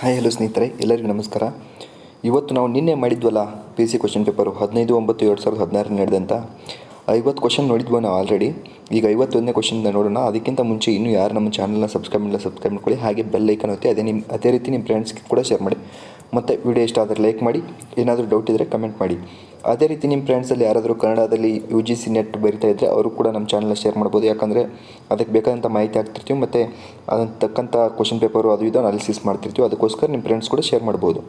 Hi hello ಸ್ನೇಹಿತರೆ, ಎಲ್ಲರಿಗೂ ನಮಸ್ಕಾರ. ಇವತ್ತು ನಾವು ನಿನ್ನೆ ಮಾಡಿದ್ವಲ್ಲ ಪಿ ಸಿ ಕ್ವಶನ್ ಪೇಪರು ಹದಿನೈದು, ಒಂಬತ್ತು, ಎರಡು ಸಾವಿರದ ಹದಿನಾರು ನಡೆದಂತ ಐವತ್ತು ಕ್ವಶನ್ ನೋಡಿದ್ವಿ ನಾವು ಆಲ್ರೆಡಿ ಈಗ ಐವತ್ತೊಂದನೇ ಕ್ವಶನ್ ನೋಡೋಣ. ಅದಕ್ಕಿಂತ ಮುಂಚೆ ಇನ್ನೂ ಯಾರು ನಮ್ಮ ಚಾನಲ್ನ ಸಬ್ಸ್ಕ್ರೈಬ್ ಮಾಡಿಲ್ಲ ಸಬ್ಸ್ಕ್ರೈಬ್ ಮಾಡ್ಕೊಳ್ಳಿ. ಹಾಗೆ ಬೆಲ್ ಐಕನ್ ಒತ್ತಿ, ಅದೇ ನಿಮ್ಮ ಅದೇ ರೀತಿ ನಿಮ್ಮ ಫ್ರೆಂಡ್ಸ್ಗೆ ಕೂಡ ಶೇರ್ ಮಾಡಿ. ಮತ್ತು ವಿಡಿಯೋ ಇಷ್ಟ ಆದರೆ ಲೈಕ್ ಮಾಡಿ. ಏನಾದರೂ ಡೌಟ್ ಇದ್ದರೆ ಕಮೆಂಟ್ ಮಾಡಿ. ಅದೇ ರೀತಿ ನಿಮ್ಮ ಫ್ರೆಂಡ್ಸಲ್ಲಿ ಯಾರಾದರೂ ಕನ್ನಡದಲ್ಲಿ ಯು ಜಿ ಸಿ ನೆಟ್ ಬರಿತಾ ಇದ್ದರೆ ಅವರು ಕೂಡ ನಮ್ಮ ಚಾನಲ್ನ ಶೇರ್ ಮಾಡ್ಬೋದು. ಯಾಕಂದರೆ ಅದಕ್ಕೆ ಬೇಕಾದಂಥ ಮಾಹಿತಿ ಆಗ್ತಿರ್ತೀವಿ ಮತ್ತು ಅದನ್ನು ತಕ್ಕಂಥ ಕ್ವಶನ್ ಪೇಪರು ಅದು ಇದು ಅನಾಲಿಸಿಸ್ ಮಾಡ್ತಿರ್ತೀವಿ. ಅದಕ್ಕೋಸ್ಕರ ನಿಮ್ಮ ಫ್ರೆಂಡ್ಸ್ ಕೂಡ ಶೇರ್ ಮಾಡ್ಬೋದು.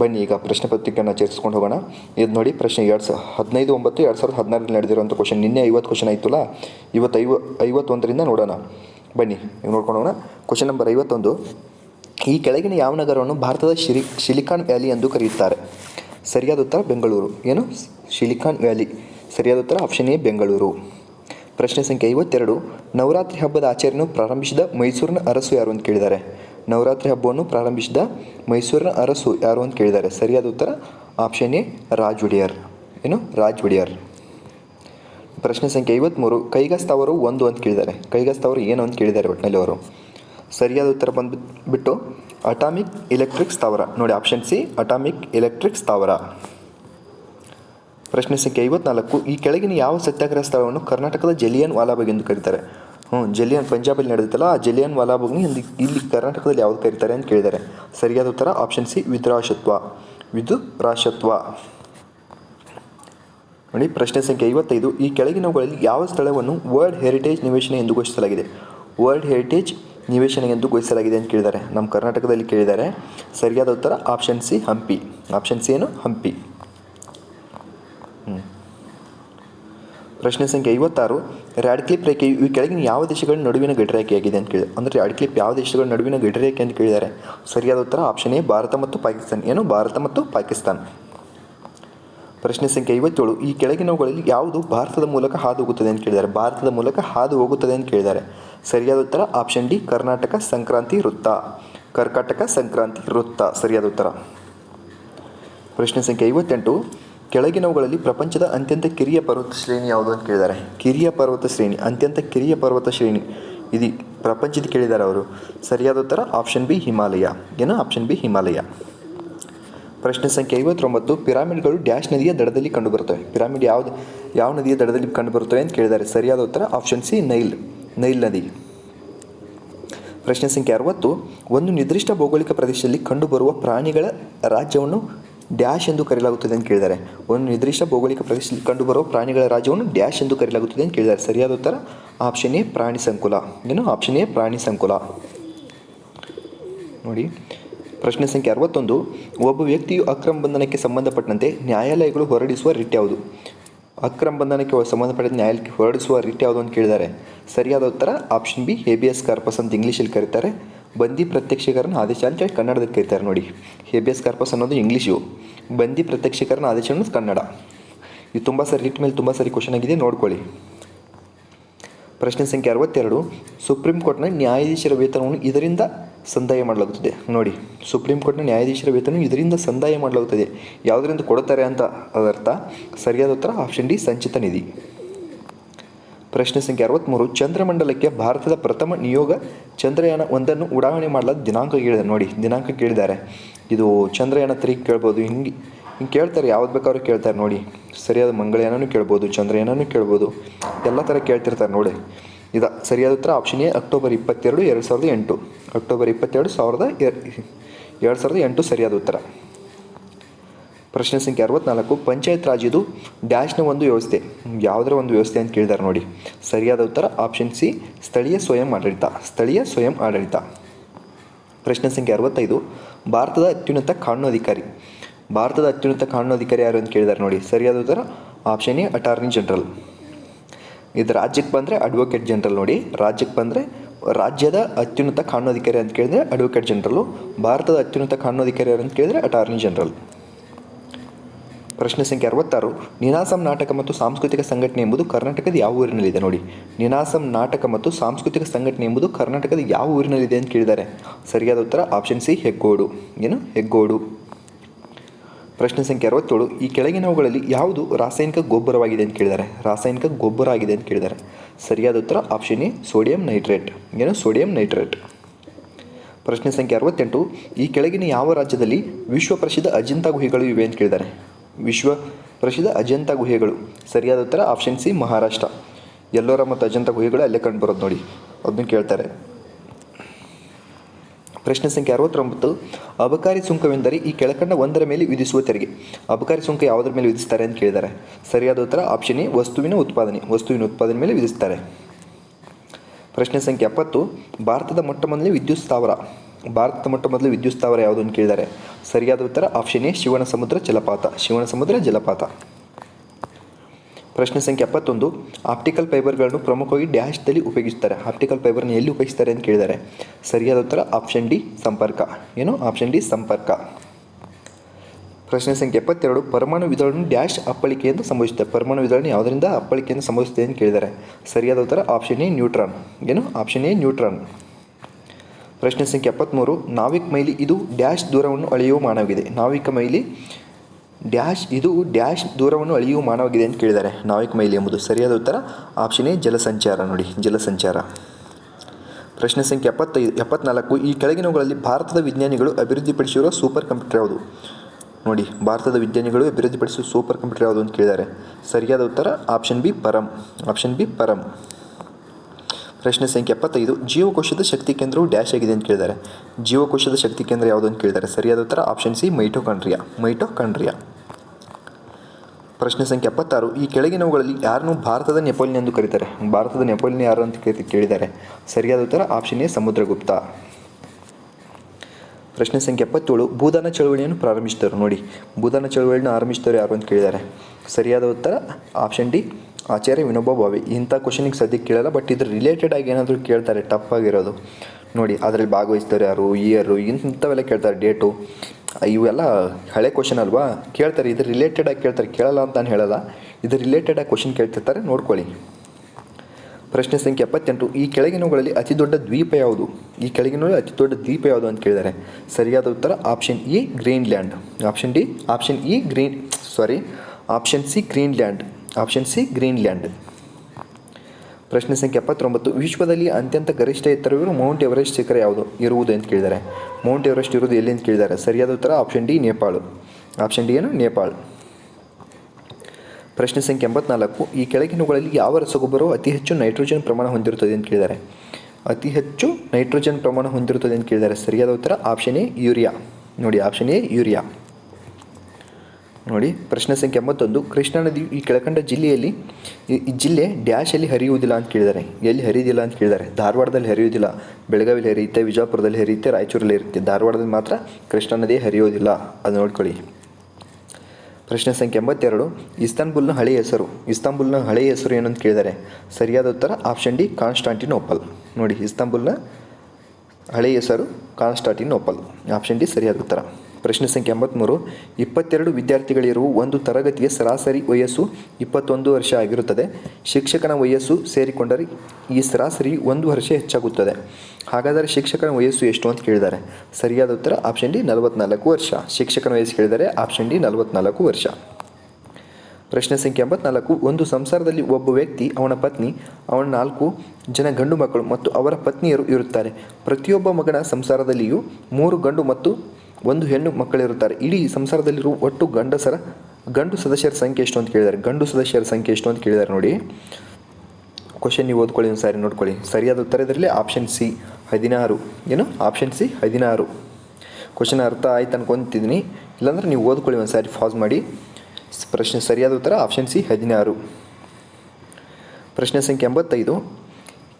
ಬನ್ನಿ, ಈಗ ಪ್ರಶ್ನೆ ಪತ್ರಿಕೆಯನ್ನು ಚರ್ಚಿಸ್ಕೊಂಡು ಹೋಗೋಣ. ಇದು ನೋಡಿ ಪ್ರಶ್ನೆ ಎರಡು ಸಾವಿರ ಹದಿನೈದು ಒಂಬತ್ತು ಎರಡು ಸಾವಿರದ ಹದಿನಾರರಲ್ಲಿ ನಡೆದಿರುವಂಥ ಕ್ವಶನ್ ನಿನ್ನೆ ಐವತ್ತು ಕ್ವಶನ್ ಆಯ್ತಲ್ಲ? ಇವತ್ತು ಐವ ಐವತ್ತೊಂದರಿಂದ ನೋಡೋಣ. ಬನ್ನಿ ಈಗ ನೋಡ್ಕೊಂಡು ಹೋಗೋಣ. ಕ್ವಶನ್ ನಂಬರ್ ಐವತ್ತೊಂದು. ಈ ಕೆಳಗಿನ ಯಾವ ನಗರವನ್ನು ಭಾರತದ ಶಿರಿ ಶಿಲಿಕಾನ್ ವ್ಯಾಲಿ ಎಂದು ಕರೆಯುತ್ತಾರೆ? ಸರಿಯಾದ ಉತ್ತರ ಬೆಂಗಳೂರು. ಏನು? Silicon Valley. ಸರಿಯಾದ ಉತ್ತರ ಆಪ್ಷನ್ ಎ, ಬೆಂಗಳೂರು. ಪ್ರಶ್ನೆ ಸಂಖ್ಯೆ ಐವತ್ತೆರಡು. ನವರಾತ್ರಿ ಹಬ್ಬದ ಆಚರಣೆಯನ್ನು ಪ್ರಾರಂಭಿಸಿದ ಮೈಸೂರಿನ ಅರಸು ಯಾರು ಅಂತ ಕೇಳಿದ್ದಾರೆ? ನವರಾತ್ರಿ ಹಬ್ಬವನ್ನು ಪ್ರಾರಂಭಿಸಿದ ಮೈಸೂರಿನ ಅರಸು ಯಾರು ಅಂತ ಕೇಳಿದ್ದಾರೆ? ಸರಿಯಾದ ಉತ್ತರ ಆಪ್ಷನ್ ಎ ರಾಜ್ ಒಡೆಯರ್ ಏನು? ರಾಜ್ ಒಡೆಯರ್ ಪ್ರಶ್ನೆ ಸಂಖ್ಯೆ ಐವತ್ತ್ಮೂರು ಕೈಗಸ್ತವರು ಒಂದು ಅಂತ ಕೇಳಿದ್ದಾರೆ. ಕೈಗಸ್ತವರು ಏನು ಅಂತ ಕೇಳಿದ್ದಾರೆ ಒಟ್ಟಿನಲ್ಲಿ ಅವರು? ಸರಿಯಾದ ಉತ್ತರ ಬಂದುಬಿಟ್ಟು ಅಟಾಮಿಕ್ ಎಲೆಕ್ಟ್ರಿಕ್ ಸ್ಥಾವರ. ನೋಡಿ, ಆಪ್ಷನ್ ಸಿ, ಅಟಾಮಿಕ್ ಎಲೆಕ್ಟ್ರಿಕ್ ಸ್ಥಾವರ. ಪ್ರಶ್ನೆ ಸಂಖ್ಯೆ ಐವತ್ನಾಲ್ಕು, ಈ ಕೆಳಗಿನ ಯಾವ ಸತ್ಯಾಗ್ರಹ ಸ್ಥಳವನ್ನು ಕರ್ನಾಟಕದ ಜಲಿಯನ್ ವಾಲಾಬಾಗ್ ಎಂದು ಕರೀತಾರೆ? ಹ್ಞೂ, ಜಲಿಯನ್ ಪಂಜಾಬಲ್ಲಿ ನಡೆದಿತ್ತಲ್ಲ, ಆ ಜಲಿಯನ್ ವಾಲಾಬಾಗ್ನ ಇಲ್ಲಿ ಇಲ್ಲಿ ಕರ್ನಾಟಕದಲ್ಲಿ ಯಾವ್ದು ಕರೀತಾರೆ ಅಂತ ಕೇಳಿದ್ದಾರೆ. ಸರಿಯಾದ ಉತ್ತರ, ಆಪ್ಷನ್ ಸಿ, ವಿದ್ರಾಶತ್ವ. ವಿದುರಾಶತ್ವ. ನೋಡಿ, ಪ್ರಶ್ನೆ ಸಂಖ್ಯೆ ಐವತ್ತೈದು, ಈ ಕೆಳಗಿನವುಗಳಲ್ಲಿ ಯಾವ ಸ್ಥಳವನ್ನು ವರ್ಲ್ಡ್ ಹೆರಿಟೇಜ್ ನಿವೇಶನ ಎಂದು ಘೋಷಿಸಲಾಗಿದೆ? ವರ್ಲ್ಡ್ ಹೆರಿಟೇಜ್ ನಿವೇಶನ ಎಂದು ಘೋಷಿಸಲಾಗಿದೆ ಅಂತ ಕೇಳಿದ್ದಾರೆ. ನಮ್ಮ ಕರ್ನಾಟಕದಲ್ಲಿ ಕೇಳಿದ್ದಾರೆ. ಸರಿಯಾದ ಉತ್ತರ option C Hampi. Option C ಏನು? ಹಂಪಿ. ಪ್ರಶ್ನೆ ಸಂಖ್ಯೆ ಐವತ್ತಾರು. ರ್ಯಾಡ್ಕ್ಲಿಪ್ ರೇಖೆಯು ಈ ಕೆಳಗಿನ ಯಾವ ದೇಶಗಳ ನಡುವಿನ ಗಡಿರೇಖೆಯಾಗಿದೆ ಅಂತ ಕೇಳಿದೆ ಅಂದರೆ ರ್ಯಾಡ್ಕ್ಲಿಪ್ ಯಾವ ದೇಶಗಳ ನಡುವಿನ ಗಡಿರೇಖೆ ಅಂತ ಕೇಳಿದ್ದಾರೆ. ಸರಿಯಾದ ಉತ್ತರ ಆಪ್ಷನ್ ಎ ಭಾರತ ಮತ್ತು ಪಾಕಿಸ್ತಾನ. ಏನು? ಭಾರತ ಮತ್ತು ಪಾಕಿಸ್ತಾನ. ಪ್ರಶ್ನೆ ಸಂಖ್ಯೆ ಐವತ್ತೇಳು. ಈ ಕೆಳಗಿನವುಗಳಲ್ಲಿ ಯಾವುದು ಭಾರತದ ಮೂಲಕ ಹಾದು ಹೋಗುತ್ತದೆ ಅಂತ ಕೇಳಿದ್ದಾರೆ. ಭಾರತದ ಮೂಲಕ ಹಾದು ಹೋಗುತ್ತದೆ ಅಂತ ಕೇಳಿದ್ದಾರೆ. ಸರಿಯಾದ ಉತ್ತರ ಆಪ್ಷನ್ ಡಿ ಕರ್ನಾಟಕ ಸಂಕ್ರಾಂತಿ ವೃತ್ತ. ಕರ್ಕಾಟಕ ಸಂಕ್ರಾಂತಿ ವೃತ್ತ, ಸರಿಯಾದ ಉತ್ತರ. ಪ್ರಶ್ನೆ ಸಂಖ್ಯೆ ಐವತ್ತೆಂಟು, ಕೆಳಗಿನವುಗಳಲ್ಲಿ ಪ್ರಪಂಚದ ಅತ್ಯಂತ ಕಿರಿಯ ಪರ್ವತ ಶ್ರೇಣಿ ಯಾವುದು ಅಂತ ಕೇಳಿದ್ದಾರೆ. ಕಿರಿಯ ಪರ್ವತ ಶ್ರೇಣಿ, ಅತ್ಯಂತ ಕಿರಿಯ ಪರ್ವತ ಶ್ರೇಣಿ. ಇದು ಪ್ರಪಂಚದ ಕೇಳಿದ್ದಾರೆ ಅವರು. ಸರಿಯಾದ ಉತ್ತರ ಆಪ್ಷನ್ ಬಿ ಹಿಮಾಲಯ. ಏನೋ ಆಪ್ಷನ್ ಬಿ ಹಿಮಾಲಯ. ಪ್ರಶ್ನೆ ಸಂಖ್ಯೆ ಐವತ್ತೊಂಬತ್ತು, ಪಿರಾಮಿಡ್ಗಳು ಡ್ಯಾಶ್ ನದಿಯ ದಡದಲ್ಲಿ ಕಂಡುಬರುತ್ತವೆ. ಪಿರಾಮಿಡ್ ಯಾವ್ದು ಯಾವ ನದಿಯ ದಡದಲ್ಲಿ ಕಂಡುಬರುತ್ತವೆ ಅಂತ ಕೇಳಿದ್ದಾರೆ. ಸರಿಯಾದ ಉತ್ತರ ಆಪ್ಷನ್ ಸಿ ನೈಲ್ ನೈಲ್ ನದಿ ಪ್ರಶ್ನೆ ಸಂಖ್ಯೆ ಅರವತ್ತು, ಒಂದು ನಿರ್ದಿಷ್ಟ ಭೌಗೋಳಿಕ ಪ್ರದೇಶದಲ್ಲಿ ಕಂಡುಬರುವ ಪ್ರಾಣಿಗಳ ರಾಜ್ಯವನ್ನು ಡ್ಯಾಶ್ ಎಂದು ಕರೆಯಲಾಗುತ್ತದೆ ಅಂತ ಕೇಳಿದ್ದಾರೆ. ಒಂದು ನಿರ್ದಿಷ್ಟ ಭೌಗೋಳಿಕ ಪ್ರದೇಶದಲ್ಲಿ ಕಂಡುಬರುವ ಪ್ರಾಣಿಗಳ ರಾಜ್ಯವನ್ನು ಡ್ಯಾಶ್ ಎಂದು ಕರೆಯಲಾಗುತ್ತದೆ ಅಂತ ಕೇಳಿದ್ದಾರೆ. ಸರಿಯಾದ ಉತ್ತರ? ಆಪ್ಷನ್ ಎ, ಪ್ರಾಣಿ ಸಂಕುಲ. ಏನು ಆಪ್ಷನ್ ಎ, ಪ್ರಾಣಿ ಸಂಕುಲ. ನೋಡಿ, ಪ್ರಶ್ನೆ ಸಂಖ್ಯೆ ಅರವತ್ತೊಂದು, ಒಬ್ಬ ವ್ಯಕ್ತಿಯು ಅಕ್ರಮ ಬಂಧನಕ್ಕೆ ಸಂಬಂಧಪಟ್ಟಂತೆ ನ್ಯಾಯಾಲಯಗಳು ಹೊರಡಿಸುವ ರಿಟ್ ಯಾವುದು? ಅಕ್ರಮ ಬಂಧನಕ್ಕೆ ಸಂಬಂಧಪಟ್ಟ ನ್ಯಾಯಾಲಯಕ್ಕೆ ಹೊರಡಿಸುವ ರೀತಿ ಯಾವುದು ಅಂತ ಕೇಳಿದ್ದಾರೆ ಸರಿಯಾದ ಉತ್ತರ ಆಪ್ಷನ್ ಬಿ ಹೇಬಿಯಸ್ ಕಾರ್ಪಸ್ ಅಂತ ಇಂಗ್ಲೀಷಲ್ಲಿ ಕರೀತಾರೆ. ಬಂದಿ ಪ್ರತ್ಯಕ್ಷೀಕರಣ ಆದೇಶ ಅಂತೇಳಿ ಕನ್ನಡದಲ್ಲಿ ಕರೀತಾರೆ ನೋಡಿ. ಹೇಬಿಯಸ್ ಕಾರ್ಪಸ್ ಅನ್ನೋದು ಇಂಗ್ಲೀಷು. ಬಂದಿ ಪ್ರತ್ಯಕ್ಷೀಕರಣ ಆದೇಶ ಅನ್ನೋದು ಕನ್ನಡ. ಇದು ತುಂಬ ಸರಿ ರೀಟ್ ಮೇಲೆ ತುಂಬ ಸರಿ ಕ್ವಶನ್ ಆಗಿದೆ, ನೋಡ್ಕೊಳ್ಳಿ. ಪ್ರಶ್ನೆ ಸಂಖ್ಯೆ ಅರವತ್ತೆರಡು. ಸುಪ್ರೀಂ ಕೋರ್ಟ್ನ ನ್ಯಾಯಾಧೀಶರ ವೇತನವನ್ನು ಇದರಿಂದ ಸಂದಾಯ ಮಾಡಲಾಗುತ್ತದೆ. ನೋಡಿ, ಸುಪ್ರೀಂ ಕೋರ್ಟ್ನ ನ್ಯಾಯಾಧೀಶರ ವೇತನ ಇದರಿಂದ ಸಂದಾಯ ಮಾಡಲಾಗುತ್ತದೆ. ಯಾವುದರಿಂದ ಕೊಡುತ್ತಾರೆ ಅಂತ ಅದರ್ಥ ಸರಿಯಾದ ಉತ್ತರ ಆಪ್ಷನ್ ಡಿ, ಸಂಚಿತ ನಿಧಿ. ಪ್ರಶ್ನೆ ಸಂಖ್ಯೆ ಅರವತ್ತ್ಮೂರು ಚಂದ್ರಮಂಡಲಕ್ಕೆ ಭಾರತದ ಪ್ರಥಮ ನಿಯೋಗ ಚಂದ್ರಯಾನ ಒಂದನ್ನು ಉಡಾವಣೆ ಮಾಡಲಾದ ದಿನಾಂಕ ಕೇಳಿದೆ. ನೋಡಿ, ದಿನಾಂಕ ಕೇಳಿದ್ದಾರೆ. ಇದು ಚಂದ್ರಯಾನ ತ್ರೀ ಕೇಳ್ಬೋದು. ಹಿಂಗೆ ಹಿಂಗೆ ಕೇಳ್ತಾರೆ, ಯಾವ್ದು ಬೇಕಾದ್ರೂ ಕೇಳ್ತಾರೆ. ನೋಡಿ, ಸರಿಯಾದ ಮಂಗಳಯಾನನೂ ಕೇಳ್ಬೋದು, ಚಂದ್ರಯಾನನೂ ಕೇಳ್ಬೋದು. ಎಲ್ಲ ಥರ ಕೇಳ್ತಿರ್ತಾರೆ, ನೋಡಿ. ಇದ ಸರಿಯಾದ ಉತ್ತರ ಆಪ್ಷನ್ ಎ ಅಕ್ಟೋಬರ್ ಇಪ್ಪತ್ತೆರಡು, ಎರಡು ಸಾವಿರದ ಎಂಟು. ಅಕ್ಟೋಬರ್ ಇಪ್ಪತ್ತೆರಡು, ಸಾವಿರದ ಎರ್- ಎರಡು ಸಾವಿರದ ಎಂಟು ಸರಿಯಾದ ಉತ್ತರ. ಪ್ರಶ್ನೆ ಸಂಖ್ಯೆ ಅರವತ್ನಾಲ್ಕು, ಪಂಚಾಯತ್ ರಾಜ್ ಇದು ಡ್ಯಾಶ್ನ ಒಂದು ವ್ಯವಸ್ಥೆ. ಯಾವುದರ ಒಂದು ವ್ಯವಸ್ಥೆ ಅಂತ ಕೇಳಿದ್ದಾರೆ ನೋಡಿ. ಸರಿಯಾದ ಉತ್ತರ ಆಪ್ಷನ್ ಸಿ ಸ್ಥಳೀಯ ಸ್ವಯಂ ಆಡಳಿತ. ಸ್ಥಳೀಯ ಸ್ವಯಂ ಆಡಳಿತ. ಪ್ರಶ್ನೆ ಸಂಖ್ಯೆ ಅರವತ್ತೈದು, ಭಾರತದ ಅತ್ಯುನ್ನತ ಕಾನೂನು ಅಧಿಕಾರಿ. ಭಾರತದ ಅತ್ಯುನ್ನತ ಕಾನೂನು ಅಧಿಕಾರಿ ಯಾರು ಅಂತ ಕೇಳಿದ್ದಾರೆ ನೋಡಿ. ಸರಿಯಾದ ಉತ್ತರ ಆಪ್ಷನ್ ಎ ಅಟಾರ್ನಿ ಜನರಲ್ ಇದು ರಾಜ್ಯಕ್ಕೆ ಬಂದರೆ ಅಡ್ವೊಕೇಟ್ ಜನರಲ್ ನೋಡಿ. ರಾಜ್ಯಕ್ಕೆ ಬಂದರೆ ರಾಜ್ಯದ ಅತ್ಯುನ್ನತ ಕಾನೂನು ಅಧಿಕಾರಿ ಅಂತ ಕೇಳಿದ್ರೆ ಅಡ್ವೊಕೇಟ್ ಜನರಲು ಭಾರತದ ಅತ್ಯುನ್ನತ ಕಾನೂನು ಅಧಿಕಾರಿ ಯಾರು ಅಂತ ಕೇಳಿದ್ರೆ ಅಟಾರ್ನಿ ಜನರಲ್ ಪ್ರಶ್ನೆ ಸಂಖ್ಯೆ ಅರವತ್ತಾರು. ನಿನಾಸಂ ನಾಟಕ ಮತ್ತು ಸಾಂಸ್ಕೃತಿಕ ಸಂಘಟನೆ ಎಂಬುದು ಕರ್ನಾಟಕದ ಯಾವ ಊರಿನಲ್ಲಿದೆ ನೋಡಿ. ನಿನಾಸಂ ನಾಟಕ ಮತ್ತು ಸಾಂಸ್ಕೃತಿಕ ಸಂಘಟನೆ ಎಂಬುದು ಕರ್ನಾಟಕದ ಯಾವ ಊರಿನಲ್ಲಿದೆ ಅಂತ ಕೇಳಿದ್ದಾರೆ. ಸರಿಯಾದ ಉತ್ತರ ಆಪ್ಷನ್ ಸಿ, ಹೆಗ್ಗೋಡು. ಏನು? ಹೆಗ್ಗೋಡು. ಪ್ರಶ್ನೆ ಸಂಖ್ಯೆ ಅರವತ್ತೇಳು, ಈ ಕೆಳಗಿನವುಗಳಲ್ಲಿ ಯಾವುದು ರಾಸಾಯನಿಕ ಗೊಬ್ಬರವಾಗಿದೆ ಅಂತ ಕೇಳಿದ್ದಾರೆ? ರಾಸಾಯನಿಕ ಗೊಬ್ಬರ ಆಗಿದೆ ಅಂತ ಕೇಳಿದ್ದಾರೆ. ಸರಿಯಾದ ಉತ್ತರ ಆಪ್ಷನ್ ಎ, ಸೋಡಿಯಂ ನೈಟ್ರೇಟ್. ಏನು? Sodium nitrate. ಪ್ರಶ್ನೆ ಸಂಖ್ಯೆ ಅರವತ್ತೆಂಟು, ಈ ಕೆಳಗಿನ ಯಾವ ರಾಜ್ಯದಲ್ಲಿ ವಿಶ್ವ ಪ್ರಸಿದ್ಧ ಅಜಂತಾ ಗುಹೆಗಳು ಇವೆ ಅಂತ ಕೇಳಿದ್ದಾರೆ? ವಿಶ್ವ ಪ್ರಸಿದ್ಧ ಅಜಂತಾ ಗುಹೆಗಳು. ಸರಿಯಾದ ಉತ್ತರ ಆಪ್ಷನ್ ಸಿ, ಮಹಾರಾಷ್ಟ್ರ. ಎಲ್ಲೋರ ಮತ್ತು ಅಜಂತಾ ಗುಹೆಗಳು ಅಲ್ಲೇ ಕಂಡು ಬರೋದು ನೋಡಿ. ಅದನ್ನು ಕೇಳ್ತಾರೆ. ಪ್ರಶ್ನೆ ಸಂಖ್ಯೆ ಅರವತ್ತೊಂಬತ್ತು, ಅಬಕಾರಿ ಸುಂಕವೆಂದರೆ ಈ ಕೆಳಕಂಡ ಒಂದರ ಮೇಲೆ ವಿಧಿಸುವ ತೆರಿಗೆ. ಅಬಕಾರಿ ಸುಂಕ ಯಾವುದರ ಮೇಲೆ ವಿಧಿಸ್ತಾರೆ ಅಂತ ಕೇಳಿದ್ದಾರೆ. ಸರಿಯಾದ ಉತ್ತರ ಆಪ್ಷನ್ ಎ, ವಸ್ತುವಿನ ಉತ್ಪಾದನೆ ವಸ್ತುವಿನ ಉತ್ಪಾದನೆ ಮೇಲೆ ವಿಧಿಸ್ತಾರೆ. ಪ್ರಶ್ನೆ ಸಂಖ್ಯೆ ಎಪ್ಪತ್ತು, ಭಾರತದ ಮೊಟ್ಟ ಮೊದಲೇ ವಿದ್ಯುತ್ ಸ್ಥಾವರ. ಭಾರತದ ಮೊಟ್ಟ ಮೊದಲು ವಿದ್ಯುತ್ ಸ್ಥಾವರ ಯಾವುದು ಅಂತ ಕೇಳಿದ್ದಾರೆ. ಸರಿಯಾದ ಉತ್ತರ ಆಪ್ಷನ್ ಎ ಶಿವನ ಸಮುದ್ರ ಜಲಪಾತ. ಶಿವನ ಸಮುದ್ರ ಜಲಪಾತ. ಪ್ರಶ್ನೆ ಸಂಖ್ಯೆ ಎಪ್ಪತ್ತೊಂದು ಆಪ್ಟಿಕಲ್ ಫೈಬರ್ಗಳನ್ನು ಪ್ರಮುಖವಾಗಿ ಡ್ಯಾಶ್ದಲ್ಲಿ ಉಪಯೋಗಿಸ್ತಾರೆ. ಆಪ್ಟಿಕಲ್ ಫೈಬರ್ನ ಎಲ್ಲಿ ಉಪಯೋಗಿಸ್ತಾರೆ ಅಂತ ಕೇಳಿದ್ದಾರೆ ಸರಿಯಾದ ಉತ್ತರ ಆಪ್ಷನ್ ಡಿ ಸಂಪರ್ಕ. ಏನು? ಆಪ್ಷನ್ ಡಿ ಸಂಪರ್ಕ. ಪ್ರಶ್ನೆ ಸಂಖ್ಯೆ ಎಪ್ಪತ್ತೆರಡು, ಪರಮಾಣು ವಿಧಾನ ಡ್ಯಾಶ್ ಅಪ್ಪಳಿಕೆಯಿಂದ ಸಂಭವಿಸುತ್ತೆ. ಪರಮಾಣು ವಿಧಾನ ಯಾವುದರಿಂದ ಅಪ್ಪಳಿಕೆಯಿಂದ ಸಂಭವಿಸುತ್ತೆ ಅಂತ ಕೇಳಿದ್ದಾರೆ ಸರಿಯಾದ ಉತ್ತರ ಆಪ್ಷನ್ ಎ ನ್ಯೂಟ್ರಾನ್ ಏನು? ಆಪ್ಷನ್ ಎ ನ್ಯೂಟ್ರಾನ್ ಪ್ರಶ್ನೆ ಸಂಖ್ಯೆ ಎಪ್ಪತ್ತ್ಮೂರು ನಾವಿಕ್ ಮೈಲಿ ಇದು ಡ್ಯಾಶ್ ದೂರವನ್ನು ಅಳೆಯುವ ಮಾನವಾಗಿದೆ. ನಾವಿಕ ಮೈಲಿ ಡ್ಯಾಶ್, ಇದು ಡ್ಯಾಶ್ ದೂರವನ್ನು ಅಳೆಯುವ ಮಾನವಾಗಿದೆ ಅಂತ ಕೇಳಿದ್ದಾರೆ. ನಾವಿಕ್ ಮೈಲಿ ಎಂಬುದು ಸರಿಯಾದ ಉತ್ತರ. ಆಪ್ಷನ್ ಎ, ಜಲಸಂಚಾರ. ನೋಡಿ, ಜಲಸಂಚಾರ. ಪ್ರಶ್ನೆ ಸಂಖ್ಯೆ ಎಪ್ಪತ್ತೈದು ಎಪ್ಪತ್ನಾಲ್ಕು. ಈ ಕೆಳಗಿನವುಗಳಲ್ಲಿ ಭಾರತದ ವಿಜ್ಞಾನಿಗಳು ಅಭಿವೃದ್ಧಿಪಡಿಸಿರುವ ಸೂಪರ್ ಕಂಪ್ಯೂಟರ್ ಯಾವುದು? ನೋಡಿ, ಭಾರತದ ವಿಜ್ಞಾನಿಗಳು ಅಭಿವೃದ್ಧಿಪಡಿಸುವ ಸೂಪರ್ ಕಂಪ್ಯೂಟರ್ ಯಾವುದು ಅಂತ ಕೇಳಿದ್ದಾರೆ. ಸರಿಯಾದ ಉತ್ತರ, ಆಪ್ಷನ್ ಬಿ, ಪರಂ. ಆಪ್ಷನ್ ಬಿ, ಪರಂ. ಪ್ರಶ್ನೆ ಸಂಖ್ಯೆ ಎಪ್ಪತ್ತೈದು. ಜೀವಕೋಶದ ಶಕ್ತಿ ಕೇಂದ್ರವು ಡ್ಯಾಶ್ ಆಗಿದೆ ಅಂತ ಕೇಳಿದ್ದಾರೆ. ಜೀವಕೋಶದ ಶಕ್ತಿ ಕೇಂದ್ರ ಯಾವುದು ಅಂತ ಕೇಳಿದ್ದಾರೆ. ಸರಿಯಾದ ಉತ್ತರ, ಆಪ್ಷನ್ ಸಿ, ಮೈಟೋಕಾಂಡ್ರಿಯಾ. ಮೈಟೋಕಾಂಡ್ರಿಯಾ. ಪ್ರಶ್ನೆ ಸಂಖ್ಯೆ ಎಪ್ಪತ್ತಾರು. ಈ ಕೆಳಗಿನವುಗಳಲ್ಲಿ ಯಾರನ್ನು ಭಾರತದ ನೆಪೋಲಿಯನ್ ಎಂದು ಕರೀತಾರೆ? ಭಾರತದ ನೆಪೋಲಿಯನ್ ಯಾರು ಅಂತ ಕೇಳಿ ಕೇಳಿದ್ದಾರೆ. ಸರಿಯಾದ ಉತ್ತರ ಆಪ್ಷನ್ ಎ ಸಮುದ್ರಗುಪ್ತ. ಪ್ರಶ್ನೆ ಸಂಖ್ಯೆ ಎಪ್ಪತ್ತೇಳು. ಭೂದಾನ ಚಳವಳಿಯನ್ನು ಪ್ರಾರಂಭಿಸಿದರು. ನೋಡಿ, ಭೂದಾನ ಚಳವಳಿಯನ್ನು ಆರಂಭಿಸಿದವರು ಯಾರು ಅಂತ ಕೇಳಿದ್ದಾರೆ. ಸರಿಯಾದ ಉತ್ತರ ಆಪ್ಷನ್ ಡಿ ಆಚಾರ್ಯ ವಿನೋಬಾ ಭಾವಿ. ಇಂಥ ಕ್ವಶನಿಗೆ ಸದ್ಯಕ್ಕೆ ಕೇಳಲ್ಲ ಬಟ್ ಇದ್ರ ರಿಲೇಟೆಡ್ ಆಗಿ ಏನಾದರೂ ಕೇಳ್ತಾರೆ ಟಫ್ ಆಗಿರೋದು. ನೋಡಿ, ಅದರಲ್ಲಿ ಭಾಗವಹಿಸ್ತಾರೆ ಯಾರು? ಇಯರು ಇಂಥವೆಲ್ಲ ಕೇಳ್ತಾರೆ ಡೇಟು ಇವೆಲ್ಲ ಹಳೆ ಕ್ವಶನ್ ಅಲ್ವಾ? ಕೇಳ್ತಾರೆ, ಇದು ರಿಲೇಟೆಡ್ ಆಗಿ ಕೇಳ್ತಾರೆ. ಕೇಳಲ್ಲ ಅಂತ ನಾನು ಹೇಳಲ್ಲ. ಇದು ರಿಲೇಟೆಡ್ ಆಗಿ ಕ್ವಶನ್ ಕೇಳ್ತಿರ್ತಾರೆ, ನೋಡ್ಕೊಳ್ಳಿ. ಪ್ರಶ್ನೆ ಸಂಖ್ಯೆ ಎಪ್ಪತ್ತೆಂಟು. ಈ ಕೆಳಗಿನವುಗಳಲ್ಲಿ ಅತಿ ದೊಡ್ಡ ದ್ವೀಪ ಯಾವುದು? ಈ ಕೆಳಗಿನವುಗಳಲ್ಲಿ ಅತಿ ದೊಡ್ಡ ದ್ವೀಪ ಯಾವುದು ಅಂತ ಕೇಳಿದ್ದಾರೆ. ಸರಿಯಾದ ಉತ್ತರ option E Greenland option D option E green sorry option C Greenland option C Greenland ಪ್ರಶ್ನೆ ಸಂಖ್ಯೆ ಎಪ್ಪತ್ತೊಂಬತ್ತು, ವಿಶ್ವದಲ್ಲಿ ಅತ್ಯಂತ ಗರಿಷ್ಠ ಎತ್ತರವಿರುವ ಮೌಂಟ್ ಎವರೆಸ್ಟ್ ಶಿಖರ ಯಾವುದು? ಇರುವುದು ಅಂತ ಕೇಳಿದ್ದಾರೆ. ಮೌಂಟ್ ಎವರೆಸ್ಟ್ ಇರುವುದು ಎಲ್ಲಿ ಅಂತ ಕೇಳಿದ್ದಾರೆ. ಸರಿಯಾದ ಉತ್ತರ option D, Nepal. Option D ಏನು? ನೇಪಾಳ್. ಪ್ರಶ್ನೆ ಸಂಖ್ಯೆ ಎಂಬತ್ನಾಲ್ಕು, ಈ ಕೆಳಗಿನವುಗಳಲ್ಲಿ ಯಾವ ರಸಗೊಬ್ಬರವು ಅತಿ ಹೆಚ್ಚು ನೈಟ್ರೋಜನ್ ಪ್ರಮಾಣ ಹೊಂದಿರುತ್ತದೆ ಅಂತ ಕೇಳಿದ್ದಾರೆ. ಅತಿ ಹೆಚ್ಚು ನೈಟ್ರೋಜನ್ ಪ್ರಮಾಣ ಹೊಂದಿರುತ್ತದೆ ಅಂತ ಕೇಳಿದ್ದಾರೆ. ಸರಿಯಾದ ಉತ್ತರ ಆಪ್ಷನ್ ಎ, ಯೂರಿಯಾ. ನೋಡಿ, ಆಪ್ಷನ್ ಎ, ಯೂರಿಯಾ. ನೋಡಿ, ಪ್ರಶ್ನೆ ಸಂಖ್ಯೆ ಎಂಬತ್ತೊಂದು. ಕೃಷ್ಣಾ ನದಿ ಈ ಕೆಳಕಂಡ ಜಿಲ್ಲೆಯಲ್ಲಿ, ಈ- ಜಿಲ್ಲೆ ಜಿಲ್ಲೆ ಡ್ಯಾಶಲ್ಲಿ ಹರಿಯುವುದಿಲ್ಲ ಅಂತ ಕೇಳಿದ್ದಾರೆ. ಎಲ್ಲಿ ಹರಿಯುವುದಿಲ್ಲ ಅಂತ ಕೇಳಿದ್ದಾರೆ? ಧಾರವಾಡದಲ್ಲಿ ಹರಿಯುವುದಿಲ್ಲ. ಬೆಳಗಾವಿಯಲ್ಲಿ ಹರಿಯುತ್ತೆ ವಿಜಯಪುರದಲ್ಲಿ ಹರಿಯುತ್ತೆ, ರಾಯಚೂರಲ್ಲಿ ಹರಿಯುತ್ತೆ. ಧಾರವಾಡದಲ್ಲಿ ಮಾತ್ರ ಕೃಷ್ಣಾ ನದಿ ಹರಿಯೋದಿಲ್ಲ ಅದು ನೋಡ್ಕೊಳ್ಳಿ. ಪ್ರಶ್ನೆ ಸಂಖ್ಯೆ ಎಂಬತ್ತೆರಡು. ಇಸ್ತಾನ್ಬುಲ್ನ ಹಳೆಯ ಹೆಸರು. ಇಸ್ತಾಂಬುಲ್ನ ಹಳೆಯ ಹೆಸರು ಏನಂತ ಕೇಳಿದ್ದಾರೆ? ಸರಿಯಾದ ಉತ್ತರ, ಆಪ್ಷನ್ ಡಿ, ಕಾನ್ಸ್ಟಾಂಟಿನೋಪಲ್. ನೋಡಿ ಇಸ್ತಾಂಬುಲ್ನ ಹಳೆಯ ಹೆಸರು ಕಾನ್ಸ್ಟಾಂಟಿನೋಪಲ್. ಆಪ್ಷನ್ ಡಿ, ಸರಿಯಾದ ಉತ್ತರ. ಪ್ರಶ್ನೆ ಸಂಖ್ಯೆ ಎಂಬತ್ತ್ಮೂರು ಇಪ್ಪತ್ತೆರಡು ವಿದ್ಯಾರ್ಥಿಗಳಿರುವ ಒಂದು ತರಗತಿಯ ಸರಾಸರಿ ವಯಸ್ಸು ಇಪ್ಪತ್ತೊಂದು ವರ್ಷ ಆಗಿರುತ್ತದೆ. ಶಿಕ್ಷಕನ ವಯಸ್ಸು ಸೇರಿಕೊಂಡರೆ ಈ ಸರಾಸರಿ ಒಂದು ವರ್ಷ ಹೆಚ್ಚಾಗುತ್ತದೆ. ಹಾಗಾದರೆ ಶಿಕ್ಷಕನ ವಯಸ್ಸು ಎಷ್ಟು ಅಂತ ಕೇಳಿದ್ದಾರೆ. ಸರಿಯಾದ ಉತ್ತರ ಆಪ್ಷನ್ ಡಿ ನಲವತ್ನಾಲ್ಕು ವರ್ಷ. ಶಿಕ್ಷಕನ ವಯಸ್ಸು ಕೇಳಿದರೆ ಆಪ್ಷನ್ ಡಿ ನಲವತ್ನಾಲ್ಕು ವರ್ಷ. ಪ್ರಶ್ನೆ ಸಂಖ್ಯೆ ಎಂಬತ್ನಾಲ್ಕು, ಒಂದು ಸಂಸಾರದಲ್ಲಿ ಒಬ್ಬ ವ್ಯಕ್ತಿ, ಅವನ ಪತ್ನಿ, ಅವನ ನಾಲ್ಕು ಜನ ಗಂಡು ಮಕ್ಕಳು ಮತ್ತು ಅವರ ಪತ್ನಿಯರು ಇರುತ್ತಾರೆ. ಪ್ರತಿಯೊಬ್ಬ ಮಗನ ಸಂಸಾರದಲ್ಲಿಯೂ ಮೂರು ಗಂಡು ಮತ್ತು ಒಂದು ಹೆಣ್ಣು ಮಕ್ಕಳಿರುತ್ತಾರೆ. ಇಡೀ ಸಂಸಾರದಲ್ಲಿರುವ ಒಟ್ಟು ಗಂಡಸರ, ಗಂಡು ಸದಸ್ಯರ ಸಂಖ್ಯೆ ಎಷ್ಟು ಅಂತ ಕೇಳಿದ್ದಾರೆ. ಗಂಡು ಸದಸ್ಯರ ಸಂಖ್ಯೆ ಎಷ್ಟು ಅಂತ ಕೇಳಿದ್ದಾರೆ ನೋಡಿ. ಕ್ವಶನ್ ನೀವು ಓದ್ಕೊಳ್ಳಿ, ಒಂದು ಸಾರಿ ನೋಡ್ಕೊಳ್ಳಿ. ಸರಿಯಾದ ಉತ್ತರ ಇದರಲ್ಲಿ ಆಪ್ಷನ್ ಸಿ ಹದಿನಾರು. ಏನು? ಆಪ್ಷನ್ ಸಿ ಹದಿನಾರು. ಕ್ವಶನ್ ಅರ್ಥ ಆಯ್ತು ಅನ್ಕೊತಿದ್ದೀನಿ. ಇಲ್ಲಾಂದ್ರೆ ನೀವು ಓದ್ಕೊಳ್ಳಿ, ಒಂದು ಸಾರಿ ಫಾಸ್ ಮಾಡಿ. ಪ್ರಶ್ನೆ ಸರಿಯಾದ ಉತ್ತರ ಆಪ್ಷನ್ ಸಿ ಹದಿನಾರು. ಪ್ರಶ್ನೆ ಸಂಖ್ಯೆ ಎಂಬತ್ತೈದು.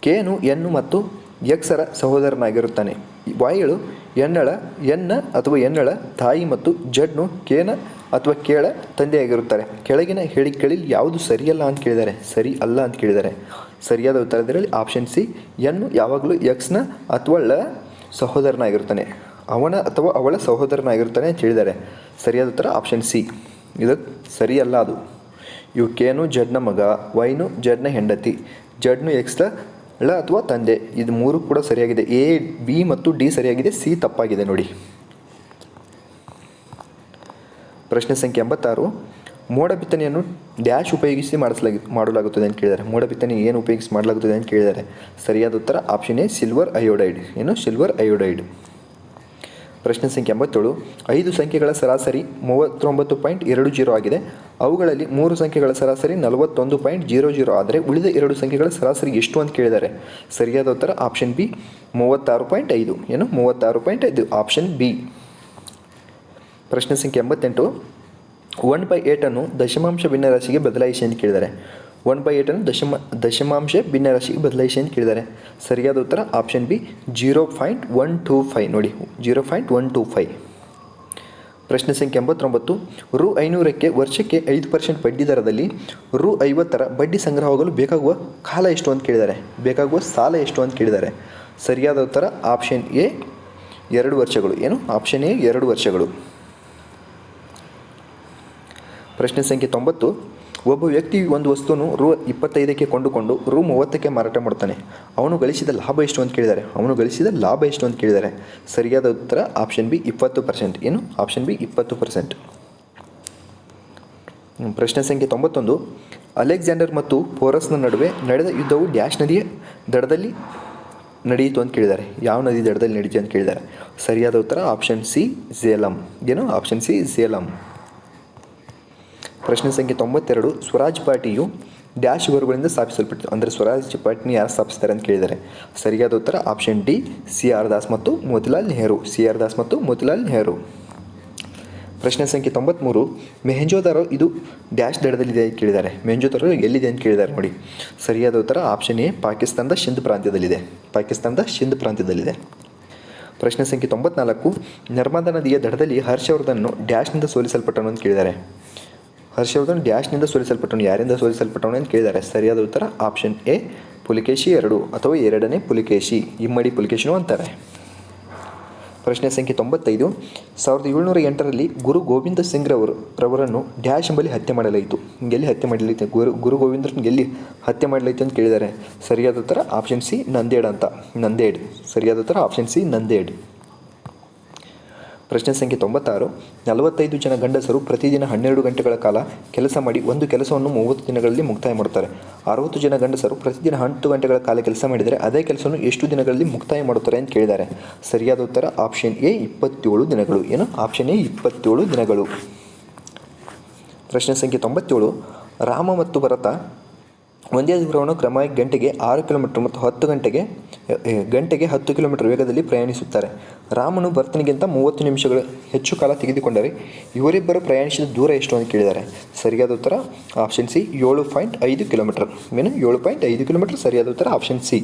ಕೆನು, ಎನ್ನು ಮತ್ತು ಎಕ್ಸರ ಸಹೋದರನಾಗಿರುತ್ತಾನೆ. ವಾಯುಳು, ಎನ್ನಳ, ಎನ್ನ ಅಥವಾ ಎನ್ನಳ, ತಾಯಿ ಮತ್ತು ಜಡ್ನು, ಕೇನ ಅಥವಾ ಕೇಳ ತಂದೆಯಾಗಿರುತ್ತಾರೆ. ಕೆಳಗಿನ ಹೇಳಿಕೆಗಳಲ್ಲಿ ಯಾವುದು ಸರಿಯಲ್ಲ ಅಂತ ಕೇಳಿದ್ದಾರೆ ಸರಿ ಅಲ್ಲ ಅಂತ ಕೇಳಿದ್ದಾರೆ ಸರಿಯಾದ ಉತ್ತರದಲ್ಲಿ ಆಪ್ಷನ್ ಸಿ ಎನ್ನು ಯಾವಾಗಲೂ ಎಕ್ಸ್ನ ಅಥವಾ ಳ ಸಹೋದರನಾಗಿರ್ತಾನೆ ಅವನ ಅಥವಾ ಅವಳ ಸಹೋದರನಾಗಿರ್ತಾನೆ ಅಂತ ಹೇಳಿದ್ದಾರೆ ಸರಿಯಾದ ಉತ್ತರ ಆಪ್ಷನ್ ಸಿ ಇದು ಸರಿಯಲ್ಲ ಅದು. ಇವು ಕೇನು ಜಡ್ನ ಮಗ, ವೈನು ಜಡ್ನ ಹೆಂಡತಿ. ಜಡ್ನು ಎಕ್ಸ್ಲ ಳ ಅಥವಾ ತಂದೆ. ಇದು ಮೂರು ಕೂಡ ಸರಿಯಾಗಿದೆ. ಎ, ಬಿ ಮತ್ತು ಡಿ ಸರಿಯಾಗಿದೆ. ಸಿ ತಪ್ಪಾಗಿದೆ ನೋಡಿ. ಪ್ರಶ್ನೆ ಸಂಖ್ಯೆ ಎಂಬತ್ತಾರು. ಮೋಡ ಬಿತ್ತನೆಯನ್ನು ಡ್ಯಾಶ್ ಉಪಯೋಗಿಸಿ ಮಾಡಿಸಲಾಗಿ, ಮಾಡಲಾಗುತ್ತದೆ ಅಂತ ಕೇಳಿದ್ದಾರೆ. ಮೋಡ ಬಿತ್ತನೆ ಏನು ಉಪಯೋಗಿಸಿ ಮಾಡಲಾಗುತ್ತದೆ ಅಂತ ಕೇಳಿದ್ದಾರೆ. ಸರಿಯಾದ ಉತ್ತರ ಆಪ್ಷನ್ ಎ, ಸಿಲ್ವರ್ ಅಯೋಡೈಡ್. ಏನು? Silver iodide. ಪ್ರಶ್ನೆ ಸಂಖ್ಯೆ ಎಂಬತ್ತೇಳು, ಐದು ಸಂಖ್ಯೆಗಳ ಸರಾಸರಿ ಮೂವತ್ತೊಂಬತ್ತು ಪಾಯಿಂಟ್ ಎರಡು ಜೀರೋ ಆಗಿದೆ. ಅವುಗಳಲ್ಲಿ ಮೂರು ಸಂಖ್ಯೆಗಳ ಸರಾಸರಿ ನಲವತ್ತೊಂದು ಪಾಯಿಂಟ್ ಜೀರೋ ಜೀರೋ ಆದರೆ ಉಳಿದ ಎರಡು ಸಂಖ್ಯೆಗಳ ಸರಾಸರಿ ಎಷ್ಟು ಅಂತ ಕೇಳಿದ್ದಾರೆ. ಸರಿಯಾದ ಉತ್ತರ ಆಪ್ಷನ್ ಬಿ, ಮೂವತ್ತಾರು ಪಾಯಿಂಟ್ ಐದು ಏನು? ಮೂವತ್ತಾರು ಪಾಯಿಂಟ್ ಐದು, ಆಪ್ಷನ್ ಬಿ. ಪ್ರಶ್ನೆ ಸಂಖ್ಯೆ ಎಂಬತ್ತೆಂಟು, ಒನ್ ಬೈ ಏಟನ್ನು ದಶಮಾಂಶ ಭಿನ್ನರಾಶಿಗೆ ಬದಲಾಯಿಸಿ ಅಂತ ಕೇಳಿದ್ದಾರೆ. ಒನ್ ಬೈ ಏಟನ್ನು ದಶಮ, ದಶಮಾಂಶ ಭಿನ್ನರಾಶಿಗೆ ಬದಲಾಯಿಸಿ ಅಂತ ಕೇಳಿದ್ದಾರೆ. ಸರಿಯಾದ ಉತ್ತರ option B zero point one two five ನೋಡಿ zero point one two five ಪ್ರಶ್ನೆ ಸಂಖ್ಯೆ ಎಂಬತ್ತೊಂಬತ್ತು. ರು ಐನೂರಕ್ಕೆ ವರ್ಷಕ್ಕೆ ಐದು ಪರ್ಸೆಂಟ್ ಬಡ್ಡಿ ದರದಲ್ಲಿ ರು ಐವತ್ತರ ಬಡ್ಡಿ ಸಂಗ್ರಹವಾಗಲು ಬೇಕಾಗುವ ಕಾಲ ಎಷ್ಟು ಅಂತ ಕೇಳಿದ್ದಾರೆ. ಬೇಕಾಗುವ ಸಾಲ ಎಷ್ಟು ಅಂತ ಕೇಳಿದ್ದಾರೆ. ಸರಿಯಾದ ಉತ್ತರ ಆಪ್ಷನ್ ಎ ಎರಡು ವರ್ಷಗಳು. ಏನು? ಆಪ್ಷನ್ ಎ ಎರಡು ವರ್ಷಗಳು. ಪ್ರಶ್ನೆ ಸಂಖ್ಯೆ ತೊಂಬತ್ತು. ಒಬ್ಬ ವ್ಯಕ್ತಿ ಒಂದು ವಸ್ತುವನ್ನು ರು ಇಪ್ಪತ್ತೈದಕ್ಕೆ ಕೊಂಡುಕೊಂಡು ರು ಮೂವತ್ತಕ್ಕೆ ಮಾರಾಟ ಮಾಡ್ತಾನೆ ಅವನು ಗಳಿಸಿದ ಲಾಭ ಎಷ್ಟು ಅಂತ ಕೇಳಿದ್ದಾರೆ ಅವನು ಗಳಿಸಿದ ಲಾಭ ಎಷ್ಟು ಅಂತ ಕೇಳಿದ್ದಾರೆ ಸರಿಯಾದ ಉತ್ತರ ಆಪ್ಷನ್ ಬಿ ಇಪ್ಪತ್ತು ಪರ್ಸೆಂಟ್ ಏನು? ಆಪ್ಷನ್ ಬಿ ಇಪ್ಪತ್ತು ಪರ್ಸೆಂಟ್ ಪ್ರಶ್ನೆ ಸಂಖ್ಯೆ ತೊಂಬತ್ತೊಂದು. ಅಲೆಕ್ಸಾಂಡರ್ ಮತ್ತು ಪೋರಸ್ನ ನಡುವೆ ನಡೆದ ಯುದ್ಧವು ಡ್ಯಾಶ್ ನದಿಯ ದಡದಲ್ಲಿ ನಡೆಯಿತು ಅಂತ ಕೇಳಿದ್ದಾರೆ ಯಾವ ನದಿ ದಡದಲ್ಲಿ ನಡೀತು ಅಂತ ಕೇಳಿದ್ದಾರೆ ಸರಿಯಾದ ಉತ್ತರ ಆಪ್ಷನ್ ಸಿ ಝೇಲಂ ಏನು? ಆಪ್ಷನ್ ಸಿ ಝೇಲಂ ಪ್ರಶ್ನೆ ಸಂಖ್ಯೆ ತೊಂಬತ್ತೆರಡು, ಸ್ವರಾಜ್ ಪಾರ್ಟಿಯು ಡ್ಯಾಶ್ ಗುರುಗಳಿಂದ ಸ್ಥಾಪಿಸಲ್ಪಟ್ಟಿತು ಅಂದರೆ ಸ್ವರಾಜ್ ಪಾರ್ಟಿನ ಯಾರು ಸ್ಥಾಪಿಸ್ತಾರೆ ಅಂತ ಕೇಳಿದ್ದಾರೆ. ಸರಿಯಾದ ಉತ್ತರ option D, C R Das ಮತ್ತು ಮೋತಿಲಾಲ್ ನೆಹರು. ಸಿ ಆರ್ ದಾಸ್ ಮತ್ತು ಮೋತಿಲಾಲ್ ನೆಹರು. ಪ್ರಶ್ನೆ ಸಂಖ್ಯೆ ತೊಂಬತ್ತ್ಮೂರು ಮೆಹೆಂಜೋದಾರೋ ಇದು ಡ್ಯಾಶ್ ದಡದಲ್ಲಿದೆ ಅಂತ ಕೇಳಿದ್ದಾರೆ. ಮೆಹೆಂಜೋದಾರೋ ಎಲ್ಲಿದೆ ಅಂತ ಕೇಳಿದ್ದಾರೆ ನೋಡಿ. ಸರಿಯಾದ ಉತ್ತರ ಆಪ್ಷನ್ ಎ, ಪಾಕಿಸ್ತಾನದ ಶಿಂದ್ ಪ್ರಾಂತ್ಯದಲ್ಲಿದೆ. ಪಾಕಿಸ್ತಾನದ ಶಿಂದ್ ಪ್ರಾಂತ್ಯದಲ್ಲಿದೆ. ಪ್ರಶ್ನೆ ಸಂಖ್ಯೆ ತೊಂಬತ್ನಾಲ್ಕು, ನರ್ಮದಾ ನದಿಯ ದಡದಲ್ಲಿ ಹರ್ಷವರ್ಧನ್ನು ಡ್ಯಾಶ್ನಿಂದ ಸೋಲಿಸಲ್ಪಟ್ಟನು ಅಂತ ಕೇಳಿದ್ದಾರೆ. ಹರ್ಷವರ್ಧನ್ ಡ್ಯಾಶ್ನಿಂದ ಸೋಲಿಸಲ್ಪಟ್ಟನು ಯಾರಿಂದ ಸೋಲಿಸಲ್ಪಟ್ಟವನು ಅಂತ ಕೇಳಿದ್ದಾರೆ. ಸರಿಯಾದ ಉತ್ತರ ಆಪ್ಷನ್ ಎ ಪುಲಿಕೇಶಿ ಎರಡು ಅಥವಾ ಎರಡನೇ ಪುಲಿಕೇಶಿ, ಇಮ್ಮಡಿ ಪುಲಿಕೇಶಿನೂ ಅಂತಾರೆ. ಪ್ರಶ್ನೆ ಸಂಖ್ಯೆ ತೊಂಬತ್ತೈದು, ಸಾವಿರದ ಏಳ್ನೂರ ಎಂಟರಲ್ಲಿ ಗುರು ಗೋವಿಂದ ಸಿಂಗ್ ರವರು ರವರನ್ನು ಡ್ಯಾಶ್ ಎಂಬಲ್ಲಿ ಹತ್ಯೆ ಮಾಡಲಾಯಿತು. ಎಲ್ಲಿ ಹತ್ಯೆ ಮಾಡಲಾಯಿತು. ಗುರು ಗುರು ಗೋವಿಂದರನ್ನು ಎಲ್ಲಿ ಹತ್ಯೆ ಮಾಡಲಾಯಿತು ಅಂತ ಕೇಳಿದ್ದಾರೆ. ಸರಿಯಾದ ಉತ್ತರ ಆಪ್ಷನ್ ಸಿ ನಂದೇಡ್ ಅಂತ. ನಂದೇಡ್. ಸರಿಯಾದ ಉತ್ತರ ಆಪ್ಷನ್ ಸಿ ನಂದೇಡ್. ಪ್ರಶ್ನೆ ಸಂಖ್ಯೆ ತೊಂಬತ್ತಾರು. ನಲವತ್ತೈದು ಜನ ಗಂಡಸರು ಪ್ರತಿದಿನ ಹನ್ನೆರಡು ಗಂಟೆಗಳ ಕಾಲ ಕೆಲಸ ಮಾಡಿ ಒಂದು ಕೆಲಸವನ್ನು ಮೂವತ್ತು ದಿನಗಳಲ್ಲಿ ಮುಕ್ತಾಯ ಮಾಡುತ್ತಾರೆ. ಅರವತ್ತು ಜನ ಗಂಡಸರು ಪ್ರತಿದಿನ ಹತ್ತು ಗಂಟೆಗಳ ಕಾಲ ಕೆಲಸ ಮಾಡಿದರೆ ಅದೇ ಕೆಲಸವನ್ನು ಎಷ್ಟು ದಿನಗಳಲ್ಲಿ ಮುಕ್ತಾಯ ಮಾಡುತ್ತಾರೆ ಅಂತ ಕೇಳಿದ್ದಾರೆ. ಸರಿಯಾದ ಉತ್ತರ ಆಪ್ಷನ್ ಎ, ಇಪ್ಪತ್ತೇಳು ದಿನಗಳು. ಏನು? ಆಪ್ಷನ್ ಎ, ಇಪ್ಪತ್ತೇಳು ದಿನಗಳು. ಪ್ರಶ್ನೆ ಸಂಖ್ಯೆ ತೊಂಬತ್ತೇಳು. ರಾಮ ಮತ್ತು ಭರತ ಒಂದೇ ದೂರವನ್ನು ಕ್ರಮವಾಗಿ ಗಂಟೆಗೆ ಆರು ಕಿಲೋಮೀಟರ್ ಮತ್ತು ಹತ್ತು ಗಂಟೆಗೆ ಗಂಟೆಗೆ ಹತ್ತು ಕಿಲೋಮೀಟರ್ ವೇಗದಲ್ಲಿ ಪ್ರಯಾಣಿಸುತ್ತಾರೆ. ರಾಮನು ಭರ್ತನಿಗಿಂತ ಮೂವತ್ತು ನಿಮಿಷಗಳು ಹೆಚ್ಚು ಕಾಲ ತೆಗೆದುಕೊಂಡರೆ ಇವರಿಬ್ಬರು ಪ್ರಯಾಣಿಸಿದ ದೂರ ಎಷ್ಟು ಅಂತ ಕೇಳಿದ್ದಾರೆ. ಸರಿಯಾದ ಉತ್ತರ ಆಪ್ಷನ್ ಸಿ ಏಳು ಪಾಯಿಂಟ್ ಐದು ಕಿಲೋಮೀಟರ್. ಏನು ಏಳು ಪಾಯಿಂಟ್ ಐದು ಕಿಲೋಮೀಟರ್ ಸರಿಯಾದ ಉತ್ತರ ಆಪ್ಷನ್ ಸಿ.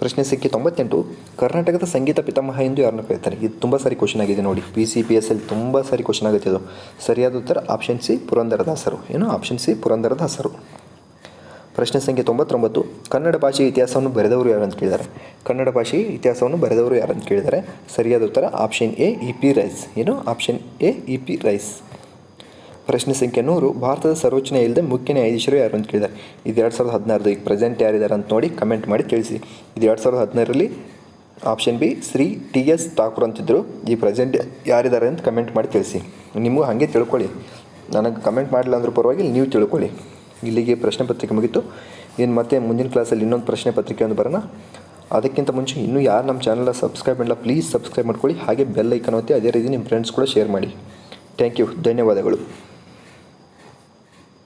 ಪ್ರಶ್ನೆ ಸಂಖ್ಯೆ ತೊಂಬತ್ತೆಂಟು, ಕರ್ನಾಟಕದ ಸಂಗೀತ ಪಿತಾಮಹ ಎಂದು ಯಾರನ್ನು ಕರೀತಾರೆ ಇದು ತುಂಬ ಸಾರಿ ಕ್ವಶನ್ ಆಗಿದೆ ನೋಡಿ. P C P S L ತುಂಬ ಸಾರಿ ಕ್ವಶನ್ ಆಗುತ್ತೆ ಅದು ಸರಿಯಾದ ಉತ್ತರ ಆಪ್ಷನ್ ಸಿ ಪುರಂದರದಾಸರು. ಏನು? ಆಪ್ಷನ್ ಸಿ ಪುರಂದರದಾಸರು. ಪ್ರಶ್ನೆ ಸಂಖ್ಯೆ ತೊಂಬತ್ತೊಂಬತ್ತು, ಕನ್ನಡ ಭಾಷೆಯ ಇತಿಹಾಸವನ್ನು ಬರೆದವರು ಯಾರು ಅಂತ ಕೇಳಿದ್ದಾರೆ. ಕನ್ನಡ ಭಾಷೆ ಇತಿಹಾಸವನ್ನು ಬರೆದವರು ಯಾರು ಅಂತ ಕೇಳಿದ್ದಾರೆ. ಸರಿಯಾದ ಉತ್ತರ option A E P rise ಏನು? Option A E P rise ಪ್ರಶ್ನೆ ಸಂಖ್ಯೆ ನೂರು, ಭಾರತದ ಸರ್ವೋಚ್ಚ ನ್ಯಾಯಾಲಯದ ಮುಖ್ಯ ನ್ಯಾಯಾಧೀಶರು ಯಾರು ಅಂತ ಕೇಳಿದ್ದಾರೆ. ಇದು ಎರಡು ಸಾವಿರದ ಹದಿನಾರದು ಈಗ ಪ್ರೆಸೆಂಟ್ ಯಾರಿದ್ದಾರೆ ಅಂತ ನೋಡಿ ಕಮೆಂಟ್ ಮಾಡಿ ತಿಳಿಸಿ. ಇದು ಎರಡು ಸಾವಿರದ ಹದಿನಾರರಲ್ಲಿ option B Shri T S Thakur ಅಂತಿದ್ದರು ಈ ಪ್ರೆಸೆಂಟ್ ಯಾರಿದ್ದಾರೆ ಅಂತ ಕಮೆಂಟ್ ಮಾಡಿ ತಿಳಿಸಿ. ನಿಮಗೂ ಹಾಗೆ ತಿಳ್ಕೊಳ್ಳಿ. ನನಗೆ ಕಮೆಂಟ್ ಮಾಡಲಿಲ್ಲ ಅಂದ್ರೂ ಪರವಾಗಿಲ್ಲ, ನೀವು ತಿಳ್ಕೊಳ್ಳಿ. ಇಲ್ಲಿಗೆ ಪ್ರಶ್ನೆ ಪತ್ರಿಕೆ ಮುಗೀತು. ಇನ್ನು ಮತ್ತೆ ಮುಂದಿನ ಕ್ಲಾಸಲ್ಲಿ ಇನ್ನೊಂದು ಪ್ರಶ್ನೆ ಪತ್ರಿಕೆ ಒಂದು ಬರೋಣ. ಅದಕ್ಕಿಂತ ಮುಂಚೆ ಇನ್ನೂ ಯಾರು ನಮ್ಮ ಚಾನಲ್ನ ಸಬ್ಸ್ಕ್ರೈಬ್ ಮಾಡಲ್ಲ, ಪ್ಲೀಸ್ ಸಬ್ಸ್ಕ್ರೈಬ್ ಮಾಡ್ಕೊಳ್ಳಿ. ಹಾಗೆ ಬೆಲ್ ಐಕನ್ ಒತ್ತಿ ಅದೇ ರೀತಿ ನಿಮ್ಮ ಫ್ರೆಂಡ್ಸ್ ಕೂಡ ಶೇರ್ ಮಾಡಿ. ಥ್ಯಾಂಕ್ ಯು ಧನ್ಯವಾದಗಳು.